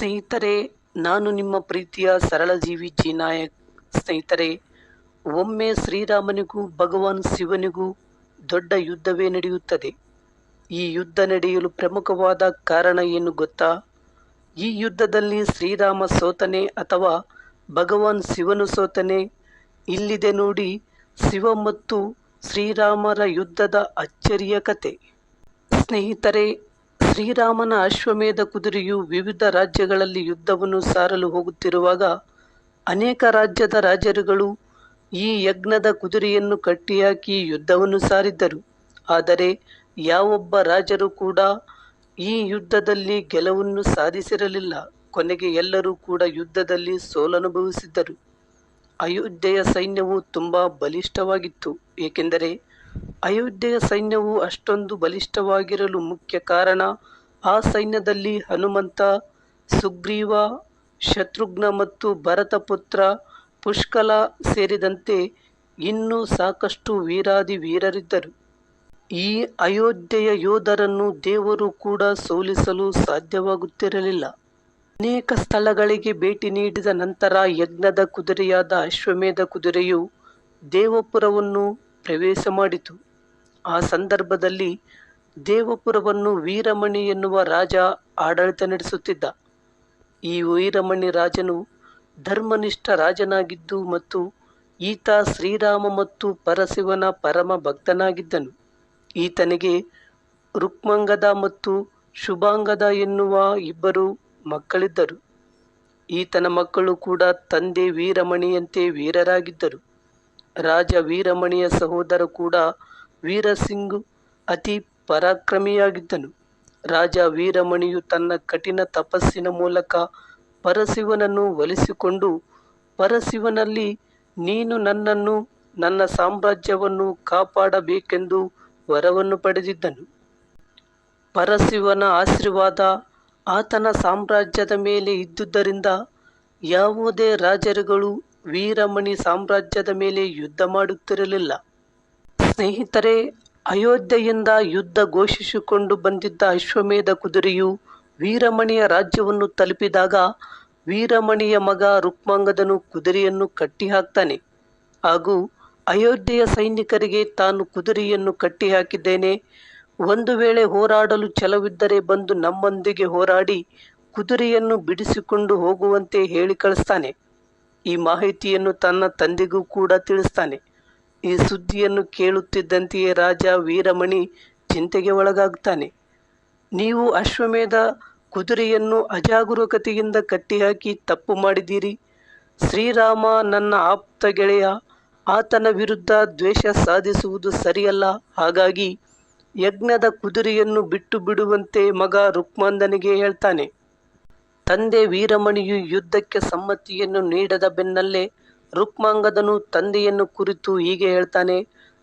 ಸ್ನೇಹಿತರೆ, ನಾನು ನಿಮ್ಮ ಪ್ರೀತಿಯ ಸರಳಜೀವಿ ಜಿ ನಾಯಕ್ ಸ್ನೇಹಿತರೆ, ಒಮ್ಮೆ ಶ್ರೀರಾಮನಿಗೂ, ಭಗವಾನ್ ಶಿವನಿಗೂ ದೊಡ್ಡ ಯುದ್ಧವೇ ನಡೆಯುತ್ತದೆ. ಈ ಯುದ್ಧ ನಡೆಯಲು ಪ್ರಮುಖವಾದ ಕಾರಣ ಏನು ಗೊತ್ತಾ? ಈ ಯುದ್ಧದಲ್ಲಿ ಶ್ರೀರಾಮ ಸೋತನೆ ಅಥವಾ ಭಗವಾನ್ ಶಿವನು ಸೋತನೆ ಇಲ್ಲಿದೆ ನೋಡಿ ಶಿವ ಮತ್ತು ಶ್ರೀರಾಮರ ಯುದ್ಧದ ಅಚ್ಚರಿಯ ಕತೆ. ಸ್ನೇಹಿತರೆ ಶ್ರೀರಾಮನ ಅಶ್ವಮೇಧ ಕುದುರೆಯು ವಿವಿಧ ರಾಜ್ಯಗಳಲ್ಲಿ ಯುದ್ಧವನ್ನು ಸಾರಲು ಹೋಗುತ್ತಿರುವಾಗ ಅನೇಕ ರಾಜ್ಯದ ರಾಜರುಗಳು ಈ ಯಜ್ಞದ ಕುದುರೆಯನ್ನು ಕಟ್ಟಿಹಾಕಿ ಯುದ್ಧವನ್ನು ಸಾರಿದ್ದರು. ಆದರೆ ಯಾವೊಬ್ಬ ರಾಜರು ಕೂಡ ಈ ಯುದ್ಧದಲ್ಲಿ ಗೆಲುವನ್ನು ಸಾಧಿಸಿರಲಿಲ್ಲ. ಕೊನೆಗೆ ಎಲ್ಲರೂ ಕೂಡ ಯುದ್ಧದಲ್ಲಿ ಸೋಲನುಭವಿಸಿದ್ದರು. ಅಯೋಧ್ಯೆಯ ಸೈನ್ಯವು ತುಂಬ ಬಲಿಷ್ಠವಾಗಿತ್ತು. ಏಕೆಂದರೆ ಅಯೋಧ್ಯೆಯ ಸೈನ್ಯವು ಅಷ್ಟೊಂದು ಬಲಿಷ್ಠವಾಗಿರಲು ಮುಖ್ಯ ಕಾರಣ, ಆ ಸೈನ್ಯದಲ್ಲಿ ಹನುಮಂತ, ಸುಗ್ರೀವ, ಶತ್ರುಘ್ನ ಮತ್ತು ಭರತ ಪುತ್ರ ಪುಷ್ಕಲ ಸೇರಿದಂತೆ ಇನ್ನೂ ಸಾಕಷ್ಟು ವೀರಾದಿ ವೀರರಿದ್ದರು. ಈ ಅಯೋಧ್ಯೆಯ ಯೋಧರನ್ನು ದೇವರು ಕೂಡ ಸೋಲಿಸಲು ಸಾಧ್ಯವಾಗುತ್ತಿರಲಿಲ್ಲ. ಅನೇಕ ಸ್ಥಳಗಳಿಗೆ ಭೇಟಿ ನೀಡಿದ ನಂತರ ಯಜ್ಞದ ಕುದುರೆಯಾದ ಅಶ್ವಮೇಧ ಕುದುರೆಯು ದೇವಪುರವನ್ನು ಪ್ರವೇಶ ಮಾಡಿತು. ಆ ಸಂದರ್ಭದಲ್ಲಿ ದೇವಪುರವನ್ನು ವೀರಮಣಿ ಎನ್ನುವ ರಾಜ ಆಡಳಿತ ನಡೆಸುತ್ತಿದ್ದ. ಈ ವೀರಮಣಿ ರಾಜನು ಧರ್ಮನಿಷ್ಠ ರಾಜನಾಗಿದ್ದು ಮತ್ತು ಈತ ಶ್ರೀರಾಮ ಮತ್ತು ಪರಶಿವನ ಪರಮ ಭಕ್ತನಾಗಿದ್ದನು. ಈತನಿಗೆ ರುಕ್ಮಂಗದ ಮತ್ತು ಶುಭಾಂಗದ ಎನ್ನುವ ಇಬ್ಬರು ಮಕ್ಕಳಿದ್ದರು. ಈತನ ಮಕ್ಕಳು ಕೂಡ ತಂದೆ ವೀರಮಣಿಯಂತೆ ವೀರರಾಗಿದ್ದರು. ರಾಜ ವೀರಮಣಿಯ ಸಹೋದರ ಕೂಡ ವೀರಸಿಂಗ್ ಅತಿ ಪರಾಕ್ರಮಿಯಾಗಿದ್ದನು. ರಾಜ ವೀರಮಣಿಯು ತನ್ನ ಕಠಿಣ ತಪಸ್ಸಿನ ಮೂಲಕ ಪರಶಿವನನ್ನು ಒಲಿಸಿಕೊಂಡು ಪರಶಿವನಲ್ಲಿ ನೀನು ನನ್ನನ್ನು, ನನ್ನ ಸಾಮ್ರಾಜ್ಯವನ್ನು ಕಾಪಾಡಬೇಕೆಂದು ವರವನ್ನು ಪಡೆದಿದ್ದನು. ಪರಶಿವನ ಆಶೀರ್ವಾದ ಆತನ ಸಾಮ್ರಾಜ್ಯದ ಮೇಲೆ ಇದ್ದುದರಿಂದ ಯಾವುದೇ ರಾಜರುಗಳು ವೀರಮಣಿ ಸಾಮ್ರಾಜ್ಯದ ಮೇಲೆ ಯುದ್ಧ ಮಾಡುತ್ತಿರಲಿಲ್ಲ. ಸ್ನೇಹಿತರೆ, ಅಯೋಧ್ಯೆಯಿಂದ ಯುದ್ಧ ಘೋಷಿಸಿಕೊಂಡು ಬಂದಿದ್ದ ಅಶ್ವಮೇಧ ಕುದುರೆಯು ವೀರಮಣಿಯ ರಾಜ್ಯವನ್ನು ತಲುಪಿದಾಗ ವೀರಮಣಿಯ ಮಗ ರುಕ್ಮಾಂಗದನು ಕುದುರೆಯನ್ನು ಕಟ್ಟಿಹಾಕ್ತಾನೆ. ಹಾಗೂ ಅಯೋಧ್ಯೆಯ ಸೈನಿಕರಿಗೆ ತಾನು ಕುದುರೆಯನ್ನು ಕಟ್ಟಿಹಾಕಿದ್ದೇನೆ. ಒಂದು ವೇಳೆ ಹೋರಾಡಲು ಛಲವಿದ್ದರೆ ಬಂದು ನಮ್ಮೊಂದಿಗೆ ಹೋರಾಡಿ ಕುದುರೆಯನ್ನು ಬಿಡಿಸಿಕೊಂಡು ಹೋಗುವಂತೆ ಹೇಳಿ ಕಳಿಸ್ತಾನೆ. ಈ ಮಾಹಿತಿಯನ್ನು ತನ್ನ ತಂದೆಗೂ ಕೂಡ ತಿಳಿಸ್ತಾನೆ. ಈ ಸುದ್ದಿಯನ್ನು ಕೇಳುತ್ತಿದ್ದಂತೆಯೇ ರಾಜ ವೀರಮಣಿ ಚಿಂತೆಗೆ ಒಳಗಾಗ್ತಾನೆ. ನೀವು ಅಶ್ವಮೇಧ ಕುದುರೆಯನ್ನು ಅಜಾಗರೂಕತೆಯಿಂದ ಕಟ್ಟಿಹಾಕಿ ತಪ್ಪು ಮಾಡಿದ್ದೀರಿ. ಶ್ರೀರಾಮ ನನ್ನ ಆಪ್ತ ಗೆಳೆಯ, ಆತನ ವಿರುದ್ಧ ದ್ವೇಷ ಸಾಧಿಸುವುದು ಸರಿಯಲ್ಲ. ಹಾಗಾಗಿ ಯಜ್ಞದ ಕುದುರೆಯನ್ನು ಬಿಟ್ಟು ಬಿಡುವಂತೆ ಮಗ ರುಕ್ಮಾಂದನಿಗೆ ಹೇಳ್ತಾನೆ. ತಂದೆ ವೀರಮಣಿಯು ಯುದ್ಧಕ್ಕೆ ಸಮ್ಮತಿಯನ್ನು ನೀಡದ ಬೆನ್ನಲ್ಲೇ ರುಕ್ಮಾಂಗದನು ತಂದೆಯನ್ನು ಕುರಿತು ಹೀಗೆ ಹೇಳ್ತಾನೆ,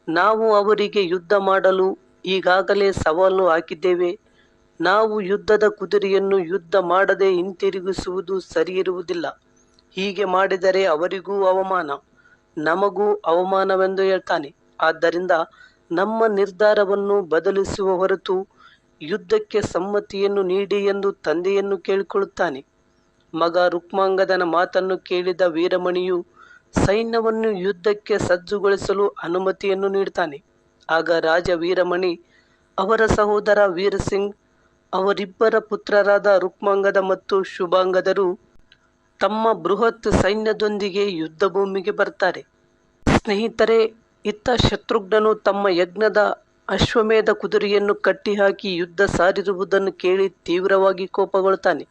ನಾವು ಅವರಿಗೆ ಯುದ್ಧ ಮಾಡಲು ಈಗಾಗಲೇ ಸವಾಲು ಹಾಕಿದ್ದೇವೆ. ನಾವು ಯುದ್ಧದ ಕುದುರೆಯನ್ನು ಯುದ್ಧ ಮಾಡದೆ ಹಿಂತಿರುಗಿಸುವುದು ಸರಿಯಿರುವುದಿಲ್ಲ. ಹೀಗೆ ಮಾಡಿದರೆ ಅವರಿಗೂ ಅವಮಾನ, ನಮಗೂ ಅವಮಾನವೆಂದು ಹೇಳ್ತಾನೆ. ಆದ್ದರಿಂದ ನಮ್ಮ ನಿರ್ಧಾರವನ್ನು ಬದಲಿಸುವ ಹೊರತು ಯುದ್ಧಕ್ಕೆ ಸಮ್ಮತಿಯನ್ನು ನೀಡಿ ಎಂದು ತಂದೆಯನ್ನು ಕೇಳಿಕೊಳ್ಳುತ್ತಾನೆ. ಮಗ ರುಕ್ಮಾಂಗದನ ಮಾತನ್ನು ಕೇಳಿದ ವೀರಮಣಿಯು ಸೈನ್ಯವನ್ನು ಯುದ್ಧಕ್ಕೆ ಸಜ್ಜುಗೊಳಿಸಲು ಅನುಮತಿಯನ್ನು ನೀಡ್ತಾನೆ ಆಗ ರಾಜ ವೀರಮಣಿ, ಅವರ ಸಹೋದರ ವೀರಸಿಂಗ್, ಅವರಿಬ್ಬರ ಪುತ್ರರಾದ ರುಕ್ಮಾಂಗದ ಮತ್ತು ಶುಭಾಂಗದರು ತಮ್ಮ ಬೃಹತ್ ಸೈನ್ಯದೊಂದಿಗೆ ಯುದ್ಧ ಭೂಮಿಗೆ ಬರ್ತಾರೆ ಸ್ನೇಹಿತರೆ, ಇತ್ತ ಶತ್ರುಘ್ನನು ತಮ್ಮ ಯಜ್ಞದ ಅಶ್ವಮೇಧ ಕುದುರೆಯನ್ನು ಕಟ್ಟಿಹಾಕಿ ಯುದ್ಧ ಸಾರಿರುವುದನ್ನು ಕೇಳಿ ತೀವ್ರವಾಗಿ ಕೋಪಗೊಳ್ತಾನೆ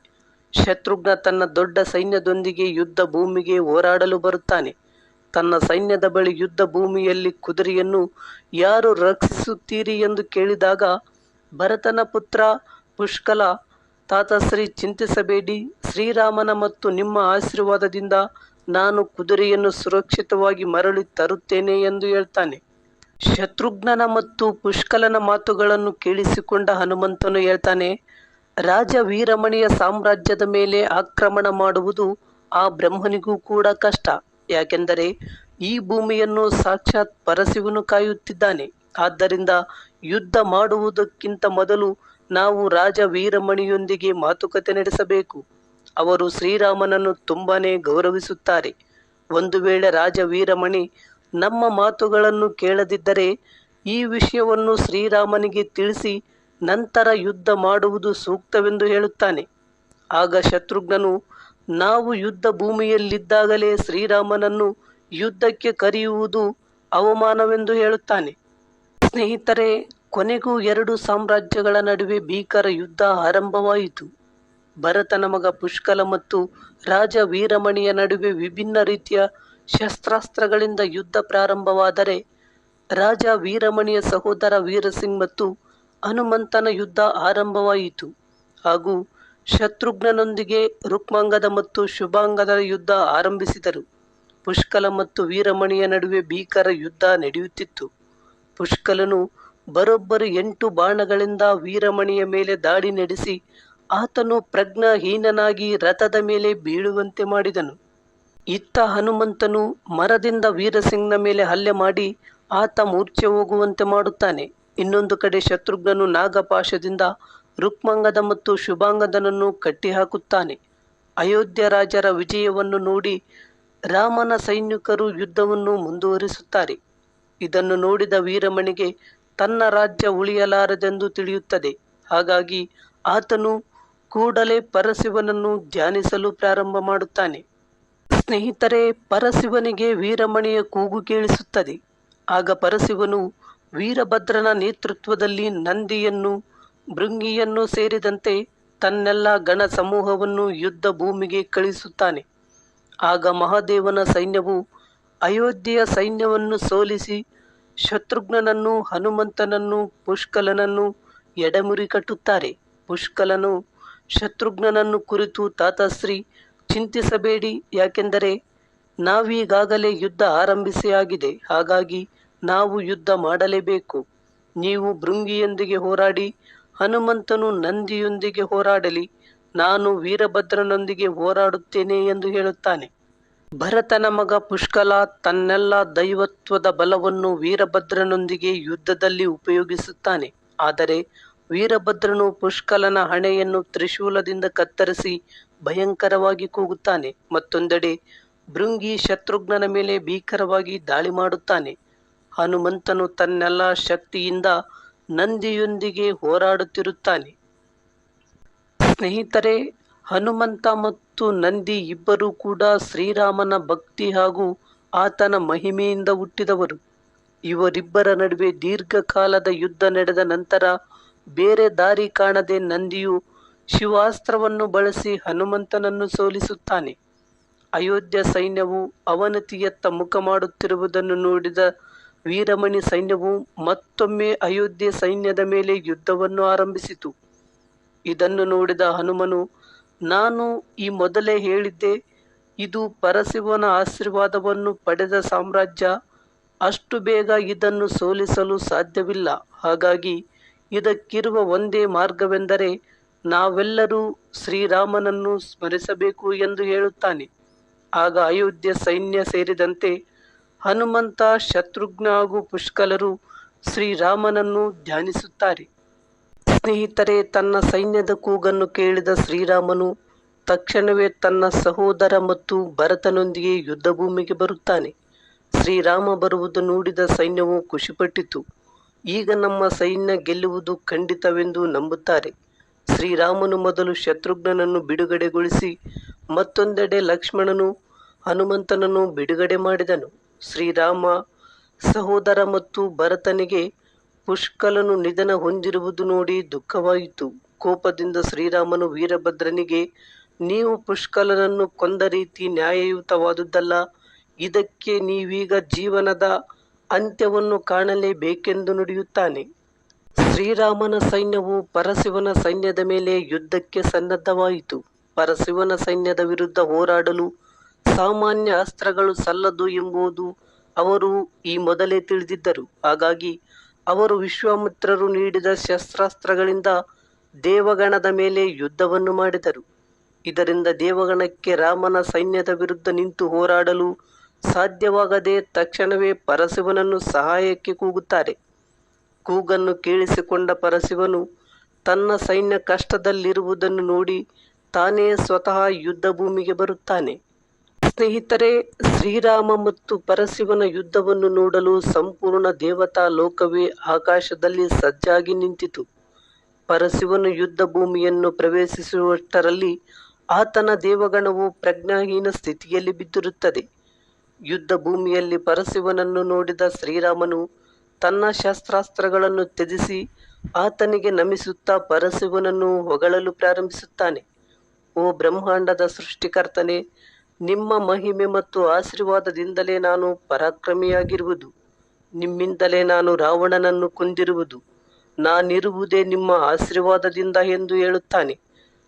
ಶತ್ರುಘ್ನ ತನ್ನ ದೊಡ್ಡ ಸೈನ್ಯದೊಂದಿಗೆ ಯುದ್ಧ ಭೂಮಿಗೆ ಹೋರಾಡಲು ಬರುತ್ತಾನೆ. ತನ್ನ ಸೈನ್ಯದ ಬಳಿ ಯುದ್ಧ ಭೂಮಿಯಲ್ಲಿ ಕುದುರೆಯನ್ನು ಯಾರು ರಕ್ಷಿಸುತ್ತೀರಿ ಎಂದು ಕೇಳಿದಾಗ, ಭರತನ ಪುತ್ರ ಪುಷ್ಕಲ, ತಾತಶ್ರೀ ಚಿಂತಿಸಬೇಡಿ, ಶ್ರೀರಾಮನ ಮತ್ತು ನಿಮ್ಮ ಆಶೀರ್ವಾದದಿಂದ ನಾನು ಕುದುರೆಯನ್ನು ಸುರಕ್ಷಿತವಾಗಿ ಮರಳಿ ತರುತ್ತೇನೆ ಎಂದು ಹೇಳ್ತಾನೆ. ಶತ್ರುಘ್ನನ ಮತ್ತು ಪುಷ್ಕಲನ ಮಾತುಗಳನ್ನು ಕೇಳಿಸಿಕೊಂಡ ಹನುಮಂತನು ಹೇಳ್ತಾನೆ, ರಾಜ ವೀರಮಣಿಯ ಸಾಮ್ರಾಜ್ಯದ ಮೇಲೆ ಆಕ್ರಮಣ ಮಾಡುವುದು ಆ ಬ್ರಹ್ಮನಿಗೂ ಕೂಡ ಕಷ್ಟ. ಯಾಕೆಂದರೆ ಈ ಭೂಮಿಯನ್ನು ಸಾಕ್ಷಾತ್ ಪರಶಿವನು ಕಾಯುತ್ತಿದ್ದಾನೆ. ಆದ್ದರಿಂದ ಯುದ್ಧ ಮಾಡುವುದಕ್ಕಿಂತ ಮೊದಲು ನಾವು ರಾಜ ವೀರಮಣಿಯೊಂದಿಗೆ ಮಾತುಕತೆ ನಡೆಸಬೇಕು. ಅವರು ಶ್ರೀರಾಮನನ್ನು ತುಂಬಾನೇ ಗೌರವಿಸುತ್ತಾರೆ. ಒಂದು ವೇಳೆ ರಾಜ ವೀರಮಣಿ ನಮ್ಮ ಮಾತುಗಳನ್ನು ಕೇಳದಿದ್ದರೆ ಈ ವಿಷಯವನ್ನು ಶ್ರೀರಾಮನಿಗೆ ತಿಳಿಸಿ ನಂತರ ಯುದ್ಧ ಮಾಡುವುದು ಸೂಕ್ತವೆಂದು ಹೇಳುತ್ತಾನೆ. ಆಗ ಶತ್ರುಘ್ನನು, ನಾವು ಯುದ್ಧ ಭೂಮಿಯಲ್ಲಿದ್ದಾಗಲೇ ಶ್ರೀರಾಮನನ್ನು ಯುದ್ಧಕ್ಕೆ ಕರೆಯುವುದು ಅವಮಾನವೆಂದು ಹೇಳುತ್ತಾನೆ. ಸ್ನೇಹಿತರೆ, ಕೊನೆಗೂ ಎರಡು ಸಾಮ್ರಾಜ್ಯಗಳ ನಡುವೆ ಭೀಕರ ಯುದ್ಧ ಆರಂಭವಾಯಿತು. ಭರತನ ಮಗ ಪುಷ್ಕಲ ಮತ್ತು ರಾಜ ವೀರಮಣಿಯ ನಡುವೆ ವಿಭಿನ್ನ ರೀತಿಯ ಶಸ್ತ್ರಾಸ್ತ್ರಗಳಿಂದ ಯುದ್ಧ ಪ್ರಾರಂಭವಾದರೆ ರಾಜ ವೀರಮಣಿಯ ಸಹೋದರ ವೀರಸಿಂಗ್ ಮತ್ತು ಹನುಮಂತನ ಯುದ್ಧ ಆರಂಭವಾಯಿತು. ಹಾಗೂ ಶತ್ರುಘ್ನನೊಂದಿಗೆ ರುಕ್ಮಾಂಗದ ಮತ್ತು ಶುಭಾಂಗದ ಯುದ್ಧ ಆರಂಭಿಸಿದರು. ಪುಷ್ಕಲ ಮತ್ತು ವೀರಮಣಿಯ ನಡುವೆ ಭೀಕರ ಯುದ್ಧ ನಡೆಯುತ್ತಿತ್ತು. ಪುಷ್ಕಲನು ಬರೋಬ್ಬರಿ ಎಂಟು ಬಾಣಗಳಿಂದ ವೀರಮಣಿಯ ಮೇಲೆ ದಾಳಿ ನಡೆಸಿ ಆತನು ಪ್ರಜ್ಞಾಹೀನನಾಗಿ ರಥದ ಮೇಲೆ ಬೀಳುವಂತೆ ಮಾಡಿದನು. ಇತ್ತ ಹನುಮಂತನು ಮರದಿಂದ ವೀರಸಿಂಗ್ನ ಮೇಲೆ ಹಲ್ಲೆ ಮಾಡಿ ಆತ ಮೂರ್ಛೆ ಹೋಗುವಂತೆ ಮಾಡುತ್ತಾನೆ. ಇನ್ನೊಂದು ಕಡೆ ಶತ್ರುಘ್ನನು ನಾಗಪಾಶದಿಂದ ರುಕ್ಮಂಗದ ಮತ್ತು ಶುಭಾಂಗದನನ್ನು ಕಟ್ಟಿಹಾಕುತ್ತಾನೆ. ಅಯೋಧ್ಯ ರಾಜರ ವಿಜಯವನ್ನು ನೋಡಿ ರಾಮನ ಸೈನಿಕರು ಯುದ್ಧವನ್ನು ಮುಂದುವರಿಸುತ್ತಾರೆ. ಇದನ್ನು ನೋಡಿದ ವೀರಮಣಿಗೆ ತನ್ನ ರಾಜ್ಯ ಉಳಿಯಲಾರದೆಂದು ತಿಳಿಯುತ್ತದೆ. ಹಾಗಾಗಿ ಆತನು ಕೂಡಲೇ ಪರಶಿವನನ್ನು ಧ್ಯಾನಿಸಲು ಪ್ರಾರಂಭ ಮಾಡುತ್ತಾನೆ. ಸ್ನೇಹಿತರೆ ಪರಶಿವನಿಗೆ ವೀರಮಣಿಯ ಕೂಗು ಕೇಳಿಸುತ್ತದೆ. ಆಗ ಪರಶಿವನು ವೀರಭದ್ರನ ನೇತೃತ್ವದಲ್ಲಿ ನಂದಿಯನ್ನು, ಭೃಂಗಿಯನ್ನು ಸೇರಿದಂತೆ ತನ್ನೆಲ್ಲ ಗಣ ಸಮೂಹವನ್ನು ಯುದ್ಧ ಭೂಮಿಗೆ ಕಳಿಸುತ್ತಾನೆ. ಆಗ ಮಹಾದೇವನ ಸೈನ್ಯವು ಅಯೋಧ್ಯೆಯ ಸೈನ್ಯವನ್ನು ಸೋಲಿಸಿ ಶತ್ರುಘ್ನನನ್ನು, ಹನುಮಂತನನ್ನು, ಪುಷ್ಕಲನನ್ನು ಎಡಮುರಿ ಕಟ್ಟುತ್ತಾರೆ. ಪುಷ್ಕಲನು ಶತ್ರುಘ್ನನನ್ನು ಕುರಿತು ತಾತಶ್ರೀ ಚಿಂತಿಸಬೇಡಿ, ಯಾಕೆಂದರೆ ನಾವೀಗಾಗಲೇ ಯುದ್ಧ ಆರಂಭಿಸಿ ಆಗಿದೆ. ಹಾಗಾಗಿ ನಾವು ಯುದ್ಧ ಮಾಡಲೇಬೇಕು. ನೀವು ಭೃಂಗಿಯೊಂದಿಗೆ ಹೋರಾಡಿ, ಹನುಮಂತನು ನಂದಿಯೊಂದಿಗೆ ಹೋರಾಡಲಿ, ನಾನು ವೀರಭದ್ರನೊಂದಿಗೆ ಹೋರಾಡುತ್ತೇನೆ ಎಂದು ಹೇಳುತ್ತಾನೆ. ಭರತನ ಮಗ ಪುಷ್ಕಲ ತನ್ನೆಲ್ಲ ದೈವತ್ವದ ಬಲವನ್ನು ವೀರಭದ್ರನೊಂದಿಗೆ ಯುದ್ಧದಲ್ಲಿ ಉಪಯೋಗಿಸುತ್ತಾನೆ. ಆದರೆ ವೀರಭದ್ರನು ಪುಷ್ಕಲನ ಹಣೆಯನ್ನು ತ್ರಿಶೂಲದಿಂದ ಕತ್ತರಿಸಿ ಭಯಂಕರವಾಗಿ ಕೂಗುತ್ತಾನೆ. ಮತ್ತೊಂದೆಡೆ ಭೃಂಗಿ ಶತ್ರುಘ್ನನ ಮೇಲೆ ಭೀಕರವಾಗಿ ದಾಳಿ ಮಾಡುತ್ತಾನೆ. ಹನುಮಂತನು ತನ್ನೆಲ್ಲ ಶಕ್ತಿಯಿಂದ ನಂದಿಯೊಂದಿಗೆ ಹೋರಾಡುತ್ತಿರುತ್ತಾನೆ. ಸ್ನೇಹಿತರೆ, ಹನುಮಂತ ಮತ್ತು ನಂದಿ ಇಬ್ಬರೂ ಕೂಡ ಶ್ರೀರಾಮನ ಭಕ್ತಿ ಹಾಗೂ ಆತನ ಮಹಿಮೆಯಿಂದ ಹುಟ್ಟಿದವರು. ಇವರಿಬ್ಬರ ನಡುವೆ ದೀರ್ಘಕಾಲದ ಯುದ್ಧ ನಡೆದ ನಂತರ ಬೇರೆ ದಾರಿ ಕಾಣದೆ ನಂದಿಯು ಶಿವಾಸ್ತ್ರವನ್ನು ಬಳಸಿ ಹನುಮಂತನನ್ನು ಸೋಲಿಸುತ್ತಾನೆ. ಅಯೋಧ್ಯ ಸೈನ್ಯವು ಅವನತಿಯತ್ತ ಮುಖ ಮಾಡುತ್ತಿರುವುದನ್ನು ನೋಡಿದ ವೀರಮಣಿ ಸೈನ್ಯವು ಮತ್ತೊಮ್ಮೆ ಅಯೋಧ್ಯೆ ಸೈನ್ಯದ ಮೇಲೆ ಯುದ್ಧವನ್ನು ಆರಂಭಿಸಿತು. ಇದನ್ನು ನೋಡಿದ ಹನುಮನು, ನಾನು ಈ ಮೊದಲೇ ಹೇಳಿದ್ದೆ, ಇದು ಪರಶಿವನ ಆಶೀರ್ವಾದವನ್ನು ಪಡೆದ ಸಾಮ್ರಾಜ್ಯ. ಅಷ್ಟು ಬೇಗ ಇದನ್ನು ಸೋಲಿಸಲು ಸಾಧ್ಯವಿಲ್ಲ. ಹಾಗಾಗಿ ಇದಕ್ಕಿರುವ ಒಂದೇ ಮಾರ್ಗವೆಂದರೆ ನಾವೆಲ್ಲರೂ ಶ್ರೀರಾಮನನ್ನು ಸ್ಮರಿಸಬೇಕು ಎಂದು ಹೇಳುತ್ತಾನೆ. ಆಗ ಅಯೋಧ್ಯೆ ಸೈನ್ಯ ಸೇರಿದಂತೆ ಹನುಮಂತ, ಶತ್ರುಘ್ನ ಹಾಗೂ ಪುಷ್ಕಲರು ಶ್ರೀರಾಮನನ್ನು ಧ್ಯಾನಿಸುತ್ತಾರೆ. ಸ್ನೇಹಿತರೆ, ತನ್ನ ಸೈನ್ಯದ ಕೂಗನ್ನು ಕೇಳಿದ ಶ್ರೀರಾಮನು ತಕ್ಷಣವೇ ತನ್ನ ಸಹೋದರ ಮತ್ತು ಭರತನೊಂದಿಗೆ ಯುದ್ಧ ಭೂಮಿಗೆ ಬರುತ್ತಾನೆ. ಶ್ರೀರಾಮ ಬರುವುದು ನೋಡಿದ ಸೈನ್ಯವು ಖುಷಿಪಟ್ಟಿತು. ಈಗ ನಮ್ಮ ಸೈನ್ಯ ಗೆಲ್ಲುವುದು ಖಂಡಿತವೆಂದು ನಂಬುತ್ತಾರೆ. ಶ್ರೀರಾಮನು ಮೊದಲು ಶತ್ರುಘ್ನನನ್ನು ಬಿಡುಗಡೆಗೊಳಿಸಿ, ಮತ್ತೊಂದೆಡೆ ಲಕ್ಷ್ಮಣನು ಹನುಮಂತನನ್ನು ಬಿಡುಗಡೆ ಮಾಡಿದನು. ಶ್ರೀರಾಮ ಸಹೋದರ ಮತ್ತು ಭರತನಿಗೆ ಪುಷ್ಕಲನು ನಿಧನ ಹೊಂದಿರುವುದು ನೋಡಿ ದುಃಖವಾಯಿತು. ಕೋಪದಿಂದ ಶ್ರೀರಾಮನು ವೀರಭದ್ರನಿಗೆ, ನೀವು ಪುಷ್ಕಲನನ್ನು ಕೊಂದ ರೀತಿ ನ್ಯಾಯಯುತವಾದುದಲ್ಲ, ಇದಕ್ಕೆ ನೀವೀಗ ಜೀವನದ ಅಂತ್ಯವನ್ನು ಕಾಣಲೇಬೇಕೆಂದು ನುಡಿಯುತ್ತಾನೆ. ಶ್ರೀರಾಮನ ಸೈನ್ಯವು ಪರಶಿವನ ಸೈನ್ಯದ ಮೇಲೆ ಯುದ್ಧಕ್ಕೆ ಸನ್ನದ್ಧವಾಯಿತು. ಪರಶಿವನ ಸೈನ್ಯದ ವಿರುದ್ಧ ಹೋರಾಡಲು ಸಾಮಾನ್ಯ ಅಸ್ತ್ರಗಳು ಸಲ್ಲದು ಎಂಬುದು ಅವರು ಈ ಮೊದಲೇ ತಿಳಿದಿದ್ದರು. ಹಾಗಾಗಿ ಅವರು ವಿಶ್ವಾಮಿತ್ರರು ನೀಡಿದ ಶಸ್ತ್ರಾಸ್ತ್ರಗಳಿಂದ ದೇವಗಣದ ಮೇಲೆ ಯುದ್ಧವನ್ನು ಮಾಡಿದರು. ಇದರಿಂದ ದೇವಗಣಕ್ಕೆ ರಾಮನ ಸೈನ್ಯದ ವಿರುದ್ಧ ನಿಂತು ಹೋರಾಡಲು ಸಾಧ್ಯವಾಗದೆ ತಕ್ಷಣವೇ ಪರಶಿವನನ್ನು ಸಹಾಯಕ್ಕೆ ಕೂಗುತ್ತಾರೆ. ಕೂಗನ್ನು ಕೇಳಿಸಿಕೊಂಡ ಪರಶಿವನು ತನ್ನ ಸೈನ್ಯ ಕಷ್ಟದಲ್ಲಿರುವುದನ್ನು ನೋಡಿ ತಾನೇ ಸ್ವತಃ ಯುದ್ಧ ಭೂಮಿಗೆ ಬರುತ್ತಾನೆ. ಸ್ನೇಹಿತರೆ, ಶ್ರೀರಾಮ ಮತ್ತು ಪರಶಿವನ ಯುದ್ಧವನ್ನು ನೋಡಲು ಸಂಪೂರ್ಣ ದೇವತಾ ಲೋಕವೇ ಆಕಾಶದಲ್ಲಿ ಸಜ್ಜಾಗಿ ನಿಂತಿತು. ಪರಶಿವನು ಯುದ್ಧ ಭೂಮಿಯನ್ನು ಪ್ರವೇಶಿಸುವಷ್ಟರಲ್ಲಿ ಆತನ ದೇವಗಣವು ಪ್ರಜ್ಞಾಹೀನ ಸ್ಥಿತಿಯಲ್ಲಿ ಬಿದ್ದಿರುತ್ತದೆ. ಯುದ್ಧ ಭೂಮಿಯಲ್ಲಿ ಪರಶಿವನನ್ನು ನೋಡಿದ ಶ್ರೀರಾಮನು ತನ್ನ ಶಸ್ತ್ರಾಸ್ತ್ರಗಳನ್ನು ತ್ಯಜಿಸಿ ಆತನಿಗೆ ನಮಿಸುತ್ತಾ ಪರಶಿವನನ್ನು ಹೊಗಳಲು ಪ್ರಾರಂಭಿಸುತ್ತಾನೆ. ಓ ಬ್ರಹ್ಮಾಂಡದ ಸೃಷ್ಟಿಕರ್ತನೆ, ನಿಮ್ಮ ಮಹಿಮೆ ಮತ್ತು ಆಶೀರ್ವಾದದಿಂದಲೇ ನಾನು ಪರಾಕ್ರಮಿಯಾಗಿರುವುದು. ನಿಮ್ಮಿಂದಲೇ ನಾನು ರಾವಣನನ್ನು ಕೊಂದಿರುವುದು. ನಾನಿರುವುದೇ ನಿಮ್ಮ ಆಶೀರ್ವಾದದಿಂದ ಎಂದು ಹೇಳುತ್ತಾನೆ.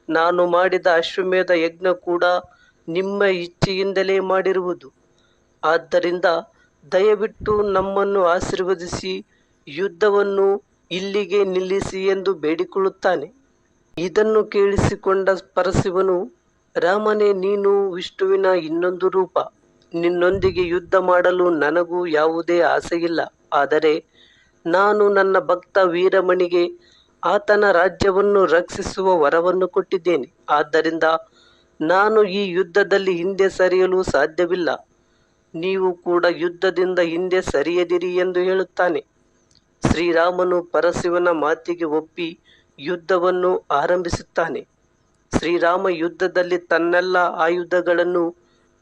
ನಾನು ಮಾಡಿದ ಅಶ್ವಮೇಧ ಯಜ್ಞ ಕೂಡ ನಿಮ್ಮ ಇಚ್ಛೆಯಿಂದಲೇ ಮಾಡಿರುವುದು. ಆದ್ದರಿಂದ ದಯವಿಟ್ಟು ನಮ್ಮನ್ನು ಆಶೀರ್ವದಿಸಿ ಯುದ್ಧವನ್ನು ಇಲ್ಲಿಗೆ ನಿಲ್ಲಿಸಿ ಎಂದು ಬೇಡಿಕೊಳ್ಳುತ್ತಾನೆ. ಇದನ್ನು ಕೇಳಿಸಿಕೊಂಡ ಪರಶಿವನು ರಾಮನೇ, ನೀನು ವಿಷ್ಣುವಿನ ಇನ್ನೊಂದು ರೂಪ. ನಿನ್ನೊಂದಿಗೆ ಯುದ್ಧ ಮಾಡಲು ನನಗೂ ಯಾವುದೇ ಆಸೆಯಿಲ್ಲ. ಆದರೆ ನಾನು ನನ್ನ ಭಕ್ತ ವೀರಮಣಿಗೆ ಆತನ ರಾಜ್ಯವನ್ನು ರಕ್ಷಿಸುವ ವರವನ್ನು ಕೊಟ್ಟಿದ್ದೇನೆ. ಆದ್ದರಿಂದ ನಾನು ಈ ಯುದ್ಧದಲ್ಲಿ ಹಿಂದೆ ಸರಿಯಲು ಸಾಧ್ಯವಿಲ್ಲ. ನೀವು ಕೂಡ ಯುದ್ಧದಿಂದ ಹಿಂದೆ ಸರಿಯದಿರಿ ಎಂದು ಹೇಳುತ್ತಾನೆ. ಶ್ರೀರಾಮನು ಪರಶಿವನ ಮಾತಿಗೆ ಒಪ್ಪಿ ಯುದ್ಧವನ್ನು ಆರಂಭಿಸುತ್ತಾನೆ. ಶ್ರೀರಾಮ ಯುದ್ಧದಲ್ಲಿ ತನ್ನೆಲ್ಲ ಆಯುಧಗಳನ್ನು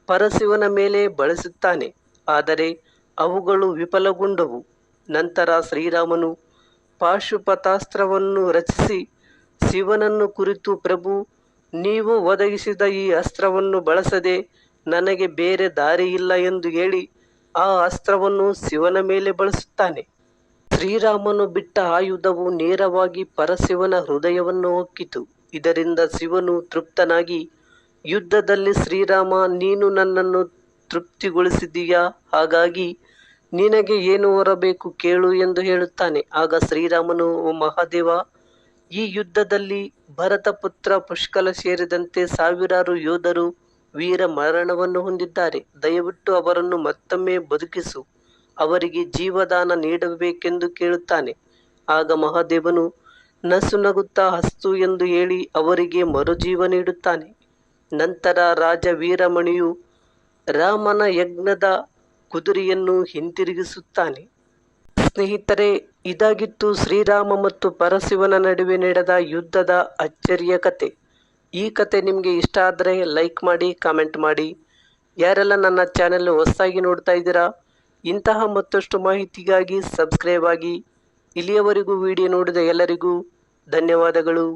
ಪರಶಿವನ ಮೇಲೆ ಬಳಸುತ್ತಾನೆ. ಆದರೆ ಅವುಗಳು ವಿಫಲಗೊಂಡವು. ನಂತರ ಶ್ರೀರಾಮನು ಪಾಶುಪತಾಸ್ತ್ರವನ್ನು ರಚಿಸಿ ಶಿವನನ್ನು ಕುರಿತು ಪ್ರಭು, ನೀವು ಒದಗಿಸಿದ ಈ ಅಸ್ತ್ರವನ್ನು ಬಳಸದೆ ನನಗೆ ಬೇರೆ ದಾರಿಯಿಲ್ಲ ಎಂದು ಹೇಳಿ ಆ ಅಸ್ತ್ರವನ್ನು ಶಿವನ ಮೇಲೆ ಬಳಸುತ್ತಾನೆ. ಶ್ರೀರಾಮನು ಬಿಟ್ಟ ಆಯುಧವು ನೇರವಾಗಿ ಪರಶಿವನ ಹೃದಯವನ್ನು ಹೊಕ್ಕಿತು. ಇದರಿಂದ ಶಿವನು ತೃಪ್ತನಾಗಿ, ಯುದ್ಧದಲ್ಲಿ ಶ್ರೀರಾಮ, ನೀನು ನನ್ನನ್ನು ತೃಪ್ತಿಗೊಳಿಸಿದೀಯಾ ಹಾಗಾಗಿ ನಿನಗೆ ಏನು ಹೊರಬೇಕು ಕೇಳು ಎಂದು ಹೇಳುತ್ತಾನೆ. ಆಗ ಶ್ರೀರಾಮನು ಮಹಾದೇವ, ಈ ಯುದ್ಧದಲ್ಲಿ ಭರತ ಪುತ್ರ ಪುಷ್ಕಲ ಸೇರಿದಂತೆ ಸಾವಿರಾರು ಯೋಧರು ವೀರ ಮರಣವನ್ನು ಹೊಂದಿದ್ದಾರೆ. ದಯವಿಟ್ಟು ಅವರನ್ನು ಮತ್ತೊಮ್ಮೆ ಬದುಕಿಸು. ಅವರಿಗೆ ಜೀವದಾನ ನೀಡಬೇಕೆಂದು ಕೇಳುತ್ತಾನೆ. ಆಗ ಮಹಾದೇವನು, ನಸು ನಗುತ್ತಾ ಹಸ್ತು ಎಂದು ಹೇಳಿ ಅವರಿಗೆ ಮರುಜೀವ ನೀಡುತ್ತಾನೆ. ನಂತರ ರಾಜ ವೀರಮಣಿಯು ರಾಮನ ಯಜ್ಞದ ಕುದುರೆಯನ್ನು ಹಿಂತಿರುಗಿಸುತ್ತಾನೆ. ಸ್ನೇಹಿತರೆ, ಇದಾಗಿತ್ತು ಶ್ರೀರಾಮ ಮತ್ತು ಪರಶಿವನ ನಡುವೆ ನಡೆದ ಯುದ್ಧದ ಅಚ್ಚರಿಯ ಕತೆ. ಈ ಕತೆ ನಿಮಗೆ ಇಷ್ಟ ಆದರೆ ಲೈಕ್ ಮಾಡಿ ಕಾಮೆಂಟ್ ಮಾಡಿ. ಯಾರೆಲ್ಲ ನನ್ನ ಚಾನೆಲ್ ಹೊಸದಾಗಿ ನೋಡ್ತಾ ಇದ್ದೀರಾ, ಇಂತಹ ಮತ್ತಷ್ಟು ಮಾಹಿತಿಗಾಗಿ ಸಬ್ಸ್ಕ್ರೈಬ್ ಆಗಿ. ಇಲ್ಲಿಯವರೆಗೂ ವಿಡಿಯೋ ನೋಡಿದ ಎಲ್ಲರಿಗೂ ಧನ್ಯವಾದಗಳು.